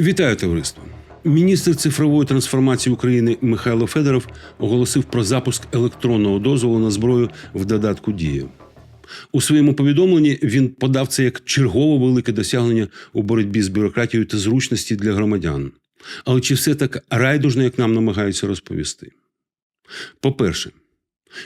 Вітаю товариство. Міністр цифрової трансформації України Михайло Федоров оголосив про запуск електронного дозволу на зброю в додатку Дія. У своєму повідомленні він подав це як чергове велике досягнення у боротьбі з бюрократією та зручності для громадян. Але чи все так райдужно, як нам намагаються розповісти? По-перше,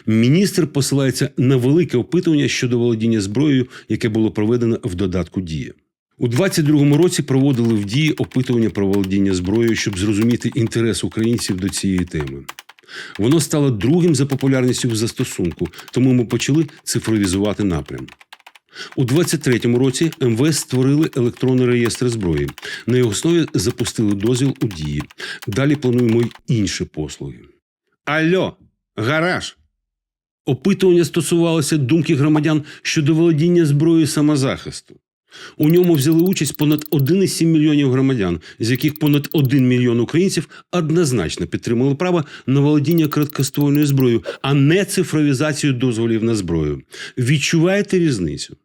міністр посилається на велике опитування щодо володіння зброєю, яке було проведено в додатку Дія. У 22-му році проводили в дії опитування про володіння зброєю, щоб зрозуміти інтерес українців до цієї теми. Воно стало другим за популярністю в застосунку, тому ми почали цифровізувати напрям. У 23-му році МВС створили електронний реєстр зброї. На його основі запустили дозвіл у дії. Далі плануємо й інші послуги. Альо, гараж! Опитування стосувалося думки громадян щодо володіння зброєю самозахисту. У ньому взяли участь понад 1,7 мільйонів громадян, з яких понад 1 мільйон українців однозначно підтримали право на володіння краткоствольною зброєю, а не цифровізацію дозволів на зброю. Відчуваєте різницю?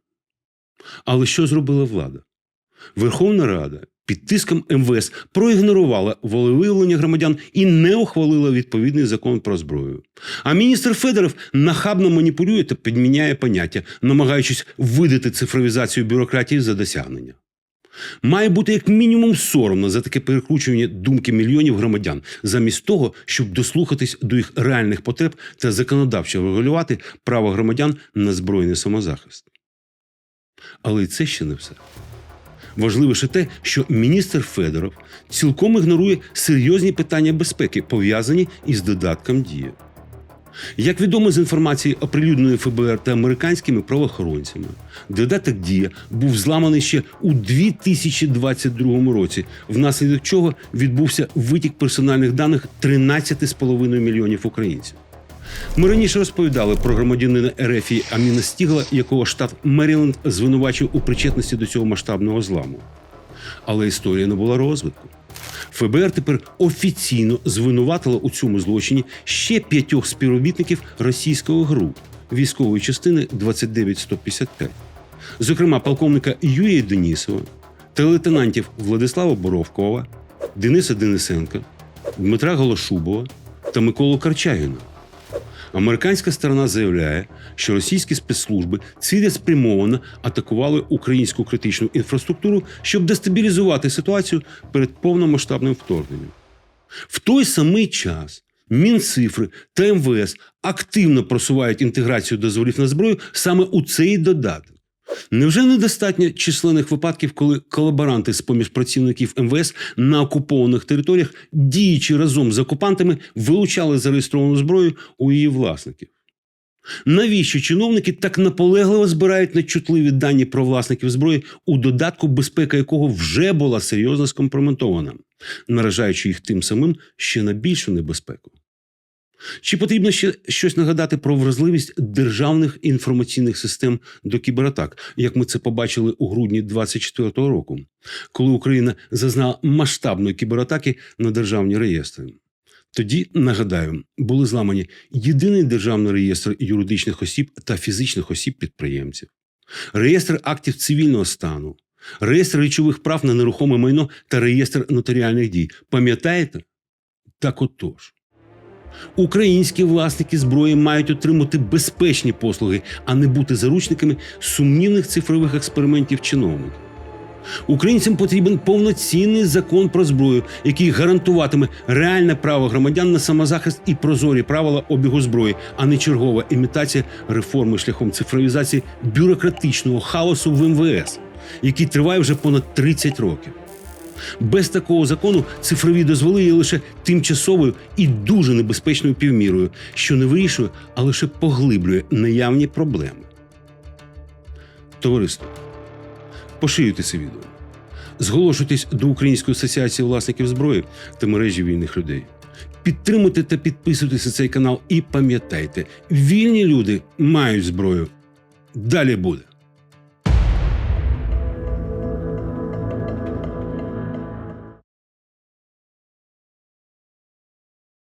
Але що зробила влада? Верховна Рада під тиском МВС проігнорувала волевиявлення громадян і не ухвалила відповідний закон про зброю. А міністр Федоров нахабно маніпулює та підміняє поняття, намагаючись видати цифровізацію бюрократії за досягнення. Має бути як мінімум соромно за таке перекручування думки мільйонів громадян, замість того, щоб дослухатись до їх реальних потреб та законодавчо регулювати право громадян на збройний самозахист. Але і це ще не все. Важливіше те, що міністр Федоров цілком ігнорує серйозні питання безпеки, пов'язані із додатком Дія. Як відомо з інформації, оприлюдненої ФБР та американськими правоохоронцями, додаток Дія був зламаний ще у 2022 році, внаслідок чого відбувся витік персональних даних 13,5 мільйонів українців. Ми раніше розповідали про громадянина Ерефії Аміна Стігла, якого штат Меріленд звинувачив у причетності до цього масштабного зламу. Але історія не була розвитку. ФБР тепер офіційно звинуватило у цьому злочині ще п'ятьох співробітників російського ГРУ військової частини 29155. Зокрема, полковника Юрія Денісова та лейтенантів Владислава Боровкова, Дениса Денисенка, Дмитра Голошубова та Миколу Карчагіна. Американська сторона заявляє, що російські спецслужби цілеспрямовано атакували українську критичну інфраструктуру, щоб дестабілізувати ситуацію перед повномасштабним вторгненням. В той самий час Мінцифри та МВС активно просувають інтеграцію дозволів на зброю саме у цей додаток. Невже недостатньо численних випадків, коли колаборанти з поміж працівників МВС на окупованих територіях, діючи разом з окупантами, вилучали зареєстровану зброю у її власників? Навіщо чиновники так наполегливо збирають нечутливі дані про власників зброї у додатку, безпека якого вже була серйозно скомпрометована, наражаючи їх тим самим ще на більшу небезпеку? Чи потрібно ще щось нагадати про вразливість державних інформаційних систем до кібератак, як ми це побачили у грудні 2024 року, коли Україна зазнала масштабної кібератаки на державні реєстри? Тоді нагадаю, були зламані єдиний державний реєстр юридичних осіб та фізичних осіб підприємців, реєстр актів цивільного стану, реєстр речових прав на нерухоме майно та реєстр нотаріальних дій. Пам'ятаєте? Так отож. Українські власники зброї мають отримати безпечні послуги, а не бути заручниками сумнівних цифрових експериментів чиновників. Українцям потрібен повноцінний закон про зброю, який гарантуватиме реальне право громадян на самозахист і прозорі правила обігу зброї, а не чергова імітація реформи шляхом цифровізації бюрократичного хаосу в МВС, який триває вже понад 30 років. Без такого закону цифрові дозволи є лише тимчасовою і дуже небезпечною півмірою, що не вирішує, а лише поглиблює наявні проблеми. Товариство, поширюйте це відео. Зголошуйтесь до Української асоціації власників зброї та мережі вільних людей. Підтримуйте та підписуйтесь на цей канал і пам'ятайте, вільні люди мають зброю. Далі буде.